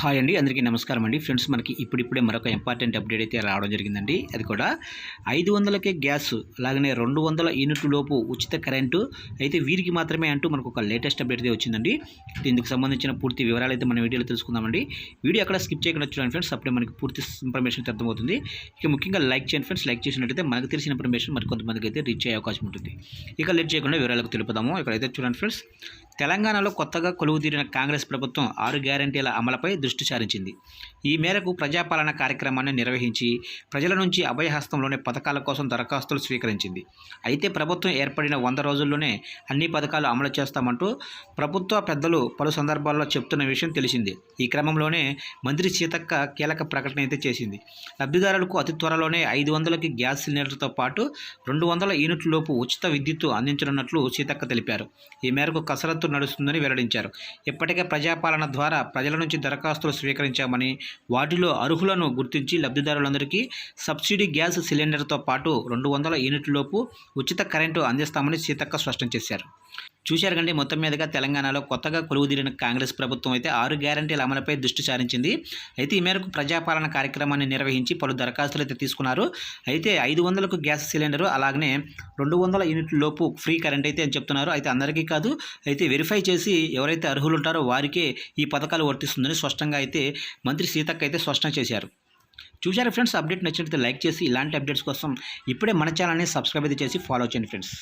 Hi అండి. అందరికీ నమస్కారం అండి. ఫ్రెండ్స్ మనకి ఇప్పుడిప్పుడే మరొక ఇంపార్టెంట్ అప్డేట్ అయితే రావడం జరిగిందండి. అది కూడా ఐదు వందలకే గ్యాస్ అలాగనే రెండు వందల యూనిట్ల లోపు ఉచిత కరెంటు అయితే వీరికి మాత్రమే అంటూ మనకు ఒక లేటెస్ట్ అప్డేట్ అయితే వచ్చిందండి. దీనికి సంబంధించిన పూర్తి వివరాలు అయితే మన వీడియోలో తెలుసుకుందామండి. వీడియో అక్కడ స్కిప్ చేయకుండా చూడండి ఫ్రెండ్స్. అప్పుడే మనకి పూర్తి ఇన్ఫర్మేషన్ అయితే అర్థమవుతుంది. ఇక ముఖ్యంగా లైక్ చేయండి ఫ్రెండ్స్. లైక్ చేసినట్టయితే మనకు తెలిసిన ఇన్ఫర్మేషన్ మరి కొంతమందికి అయితే రీచ్ అయ్యే అవకాశం ఉంటుంది. ఇక లేట్ చేయకుండా వివరాలకు తెలుపుదాము ఇక్కడైతే చూడండి ఫ్రెండ్స్. తెలంగాణలో కొత్తగా కొలువు తీరిన కాంగ్రెస్ ప్రభుత్వం ఆరు గ్యారంటీల అమలుపై దృష్టి సారించింది. ఈ మేరకు ప్రజాపాలన కార్యక్రమాన్ని నిర్వహించి ప్రజల నుంచి అభయహస్తంలోనే పథకాల కోసం దరఖాస్తులు స్వీకరించింది. అయితే ప్రభుత్వం ఏర్పడిన వంద రోజుల్లోనే అన్ని పథకాలు అమలు చేస్తామంటూ ప్రభుత్వ పెద్దలు పలు సందర్భాల్లో చెప్తున్న విషయం తెలిసింది. ఈ క్రమంలోనే మంత్రి సీతక్క కీలక ప్రకటన అయితే చేసింది. లబ్ధిదారులకు అతి త్వరలోనే ఐదు వందలకి గ్యాస్ సిలిండర్తో పాటు రెండు వందల యూనిట్ల లోపు ఉచిత విద్యుత్తు అందించనున్నట్లు సీతక్క తెలిపారు. ఈ మేరకు కసరత్తు నడుస్తుందని వెల్లడించారు. ఇప్పటికే ప్రజాపాలన ద్వారా ప్రజల నుంచి దరఖాస్తులు స్వీకరించామని వాటిలో అర్హులను గుర్తించి లబ్ధిదారులందరికీ సబ్సిడీ గ్యాస్ సిలిండర్తో పాటు రెండు వందల యూనిట్లలోపు ఉచిత కరెంటు అందిస్తామని సీతక్క స్పష్టం చేశారు. చూశారు కండి మొత్తం మీదుగా తెలంగాణలో కొత్తగా కొలువుదీరిన కాంగ్రెస్ ప్రభుత్వం అయితే ఆరు గ్యారంటీల అమలుపై దృష్టి సారించింది. అయితే ఈ మేరకు ప్రజాపాలన కార్యక్రమాన్ని నిర్వహించి పలు దరఖాస్తులు అయితే తీసుకున్నారు. అయితే ఐదు వందలకు గ్యాస్ సిలిండరు అలాగనే రెండు వందల యూనిట్ల లోపు ఫ్రీ కరెంట్ అయితే అని చెప్తున్నారు. అయితే అందరికీ కాదు అయితే వెరిఫై చేసి ఎవరైతే అర్హులు ఉంటారో వారికే ఈ పథకాలు వర్తిస్తుందని స్పష్టంగా అయితే మంత్రి సీతక్క అయితే స్పష్టం చేశారు. చూశారు ఫ్రెండ్స్ అప్డేట్ నచ్చినట్లయితే లైక్ చేసి ఇలాంటి అప్డేట్స్ కోసం ఇప్పుడే మన ఛానల్ని సబ్స్క్రైబ్ అయితే చేసి ఫాలో చేయండి ఫ్రెండ్స్.